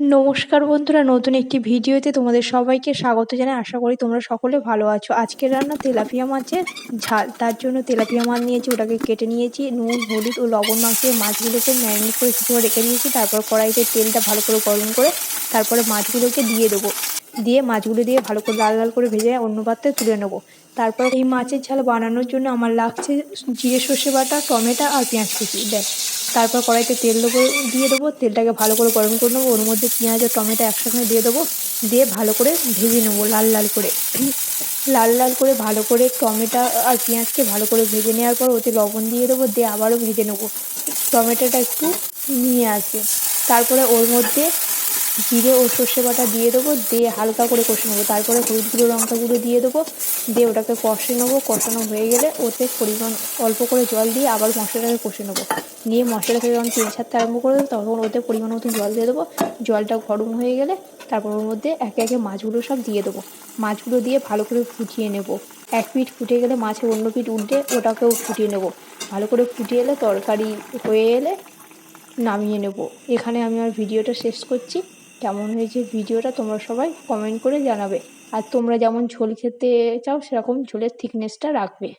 নমস্কার বন্ধুরা, নতুন একটি ভিডিওতে তোমাদের সবাইকে স্বাগত জানাই। আশা করি তোমরা সকলে ভালো আছো। আজকের রান্না তেলাপিয়া মাছের ঝাল। তার জন্য তেলাপিয়া মাছ নিয়েছি, ওটাকে কেটে নিয়েছি। নুন, হলুদ ও লবণ মাখিয়ে মাছগুলোকে ম্যারিনেট করে কিছু রেখে নিয়েছি তারপর কড়াইতে তেলটা ভালো করে গরম করে তারপরে মাছগুলোকে দিয়ে দেবো। দিয়ে মাছগুলো দিয়ে ভালো করে লাল লাল করে ভেজে অন্য পাত্রে তুলে নেব। তারপর এই মাছের ঝাল বানানোর জন্য আমার লাগছে জিরে সর্ষে বাটা, টমেটো আর পেঁয়াজ কুচি। ব্যাস। তারপর কড়াইতে তেল দেবো, দিয়ে দেবো, তেলটাকে ভালো করে গরম করে নেব। ওর মধ্যে পেঁয়াজ আর টমেটো একসঙ্গে দিয়ে দেবো। দিয়ে ভালো করে ভেজে নেব লাল লাল করে। লাল লাল করে ভালো করে টমেটো আর পেঁয়াজকে ভালো করে ভেজে নেওয়ার পর ওতে লবণ দিয়ে দেবো, দিয়ে আবারও ভেজে নেব। টমেটোটা একটু নিয়ে আসবে। তারপরে ওর মধ্যে জিরে ও সর্ষে বাটা দিয়ে দেবো, দিয়ে হালকা করে কষে নেব। তারপরে হলুদ গুঁড়ো, লঙ্কা গুঁড়ো দিয়ে দেবো। দিয়ে ওটাকে কষে নেব। কষানো হয়ে গেলে ওতে পরিমাণ অল্প করে জল দিয়ে আবার মশলাটাকে কষে নেব। নিয়ে মশলাটাকে যখন তেল ছাড়তে আরম্ভ করে দেবো, তখন ওতে পরিমাণ মতো জল দিয়ে দেবো। জলটা গরম হয়ে গেলে তারপর ওর মধ্যে একে একে মাছগুলো সব দিয়ে দেবো। মাছগুলো দিয়ে ভালো করে ফুটিয়ে নেব। এক পিঠ ফুটে গেলে মাছের অন্য পিঠ উল্টে ওটাকেও ফুটিয়ে নেব। ভালো করে ফুটিয়ে এলে তরকারি হয়ে এলে নামিয়ে নেব। এখানে আমি আমার ভিডিওটা শেষ করছি। কেমন হয়েছে ভিডিওটা তোমরা সবাই কমেন্ট করে জানাবে। আর তোমরা যেমন ঝোল খেতে চাও, সেরকম ঝোলের থিকনেসটা রাখবে।